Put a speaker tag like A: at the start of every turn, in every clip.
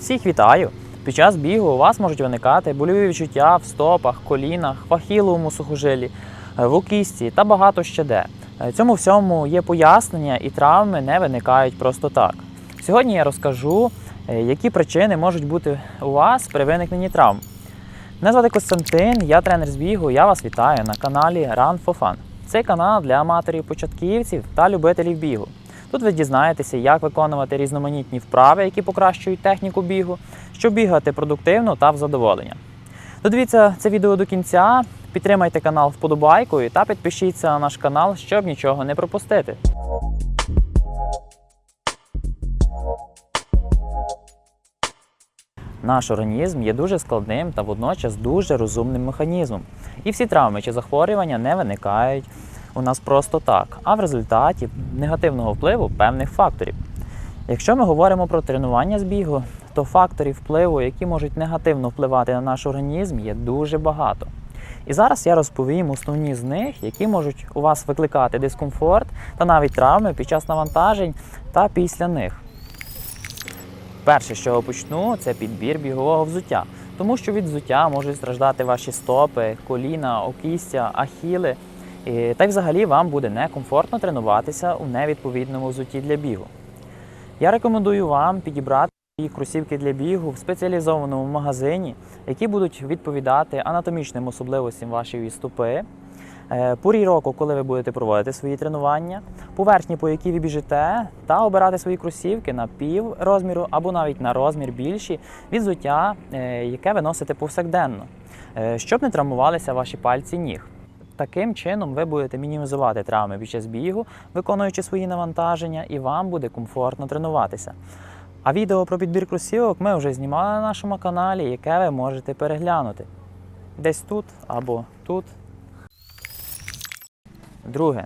A: Всіх вітаю! Під час бігу у вас можуть виникати больові відчуття в стопах, колінах, в ахіловому сухожилі, е, в окісті та багато ще де. Е, Цьому всьому є пояснення і травми не виникають просто так. Сьогодні я розкажу, е, які причини можуть бути у вас при виникненні травм. Мене звати Костянтин, я тренер з бігу. Я вас вітаю на каналі Run for Fun. Цей канал для аматорів початківців та любителів бігу. Тут ви дізнаєтеся, як виконувати різноманітні вправи, які покращують техніку бігу, щоб бігати продуктивно та в задоволення. Додивіться це відео до кінця, підтримайте канал вподобайкою та підпишіться на наш канал, щоб нічого не пропустити. Наш організм є дуже складним та водночас дуже розумним механізмом. І всі травми чи захворювання не виникають у нас просто так, а в результаті негативного впливу певних факторів. Якщо ми говоримо про тренування з бігу, то факторів впливу, які можуть негативно впливати на наш організм, є дуже багато. І зараз я розповім основні з них, які можуть у вас викликати дискомфорт та навіть травми під час навантажень та після них. Перше, з чого почну, це підбір бігового взуття, тому що від взуття можуть страждати ваші стопи, коліна, окістя, ахіли. Та й взагалі вам буде некомфортно тренуватися у невідповідному взутті для бігу. Я рекомендую вам підібрати свої кросівки для бігу в спеціалізованому магазині, які будуть відповідати анатомічним особливостям вашої стопи, е, порі року, коли ви будете проводити свої тренування, поверхні, по якій ви біжите, та обирати свої кросівки на пів розміру або навіть на розмір більші від взуття, е, яке ви носите повсякденно, е, щоб не травмувалися ваші пальці ніг. Таким чином ви будете мінімізувати травми під час бігу, виконуючи свої навантаження, і вам буде комфортно тренуватися. А відео про підбір кросівок ми вже знімали на нашому каналі, яке ви можете переглянути. Десь тут або тут. Друге.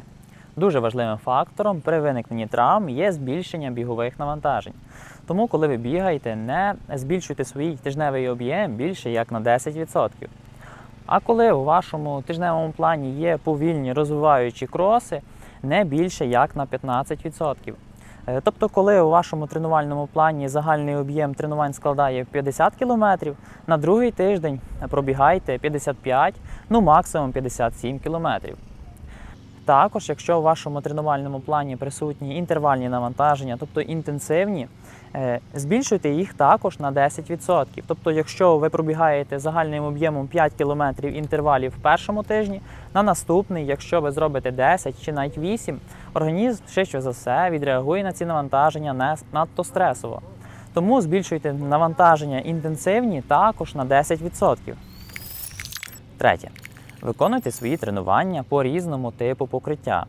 A: Дуже важливим фактором при виникненні травм є збільшення бігових навантажень. Тому, коли ви бігаєте, не збільшуйте свій тижневий об'єм більше як на 10%. А коли у вашому тижневому плані є повільні розвиваючі кроси, не більше як на 15%. Е, Тобто, коли у вашому тренувальному плані загальний об'єм тренувань складає 50 км, на другий тиждень пробігайте 55, ну максимум 57 км. Також, якщо у вашому тренувальному плані присутні інтервальні навантаження, тобто інтенсивні, е, збільшуйте їх також на 10%. Тобто, якщо ви пробігаєте загальним об'ємом 5 км інтервалів в першому тижні, на наступний, якщо ви зробите 10 чи навіть 8, організм швидше за все відреагує на ці навантаження не надто стресово. Тому збільшуйте навантаження інтенсивні також на 10%. Третє. Виконуйте свої тренування по різному типу покриття.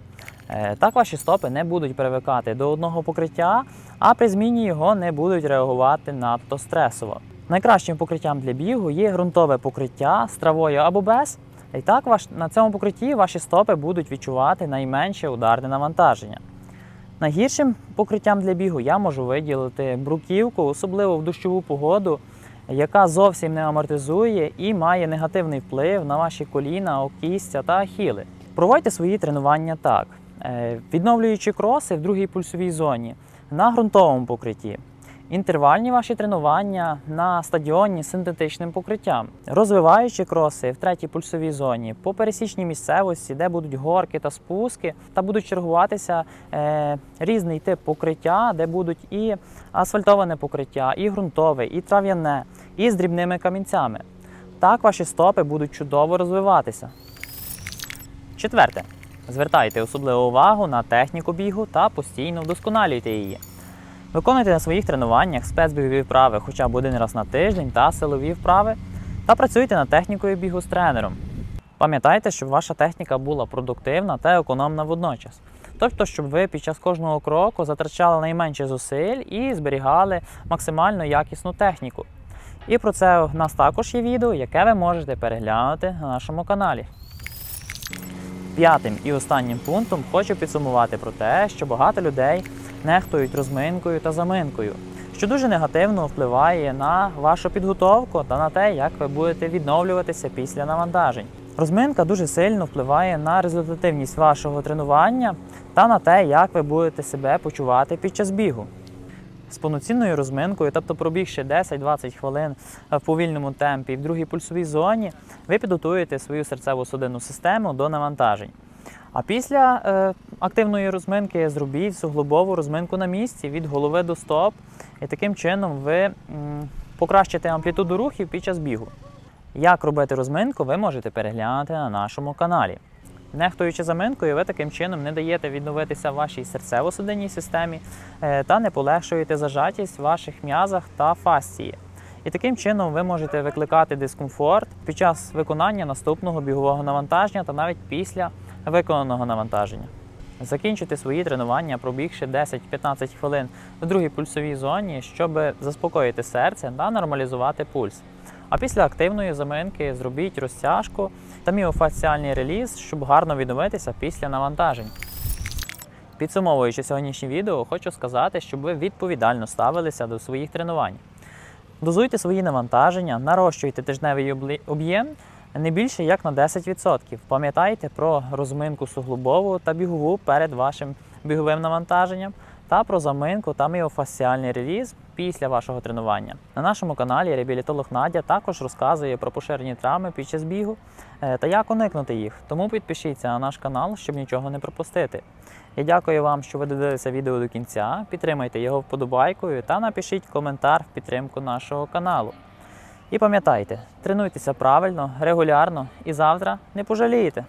A: Е, Так ваші стопи не будуть привикати до одного покриття, а при зміні його не будуть реагувати надто стресово. Найкращим покриттям для бігу є ґрунтове покриття з травою або без. І так ваш, на цьому покритті ваші стопи будуть відчувати найменше ударне навантаження. Найгіршим покриттям для бігу я можу виділити бруківку, особливо в дощову погоду, яка зовсім не амортизує і має негативний вплив на ваші коліна, окістя та ахіли. Проводьте свої тренування так: Е, відновлюючи кроси в другій пульсовій зоні на ґрунтовому покритті. Інтервальні ваші тренування на стадіоні з синтетичним покриттям, розвиваючи кроси в третій пульсовій зоні по пересічній місцевості, де будуть горки та спуски, та будуть чергуватися е, різний тип покриття, де будуть і асфальтоване покриття, і ґрунтове, і трав'яне, і з дрібними камінцями. Так ваші стопи будуть чудово розвиватися. Четверте. Звертайте особливу увагу на техніку бігу та постійно вдосконалюйте її. Виконуйте на своїх тренуваннях спецбігові вправи хоча б один раз на тиждень та силові вправи, та працюйте над технікою бігу з тренером. Пам'ятайте, щоб ваша техніка була продуктивна та економна водночас. Тобто, щоб ви під час кожного кроку затрачали найменше зусиль і зберігали максимально якісну техніку. І про це у нас також є відео, яке ви можете переглянути на нашому каналі. П'ятим і останнім пунктом хочу підсумувати про те, що багато людей нехтують розминкою та заминкою, що дуже негативно впливає на вашу підготовку та на те, як ви будете відновлюватися після навантажень. Розминка дуже сильно впливає на результативність вашого тренування та на те, як ви будете себе почувати під час бігу. з повноцінною розминкою, тобто пробігши 10-20 хвилин в повільному темпі в другій пульсовій зоні, ви підготуєте свою серцево-судинну систему до навантажень. А після е, активної розминки зробіть суглобову розминку на місці від голови до стоп, і таким чином ви м, покращите амплітуду рухів під час бігу. Як робити розминку, ви можете переглянути на нашому каналі. Нехтуючи заминкою, ви таким чином не даєте відновитися вашій серцево-судинній системі е, та не полегшуєте зажатість в ваших м'язах та фасції. І таким чином ви можете викликати дискомфорт під час виконання наступного бігового навантаження та навіть після виконаного навантаження. Закінчити свої тренування, пробігши 10-15 хвилин в другій пульсовій зоні, щоб заспокоїти серце та нормалізувати пульс. А після активної заминки зробіть розтяжку та міофасціальний реліз, щоб гарно відновитися після навантажень. Підсумовуючи сьогоднішнє відео, хочу сказати, щоб ви відповідально ставилися до своїх тренувань. Дозуйте свої навантаження, нарощуйте тижневий об'єм не більше як на 10%. Пам'ятайте про розминку суглобову та бігову перед вашим біговим навантаженням та про заминку та міофасціальний реліз після вашого тренування. На нашому каналі реабілітолог Надя також розказує про поширені травми під час бігу е, та як уникнути їх. Тому підпишіться на наш канал, щоб нічого не пропустити. Я дякую вам, що ви додивилися відео до кінця. Підтримайте його вподобайкою та напишіть коментар в підтримку нашого каналу. І пам'ятайте, тренуйтеся правильно, регулярно і завтра не пожалієте.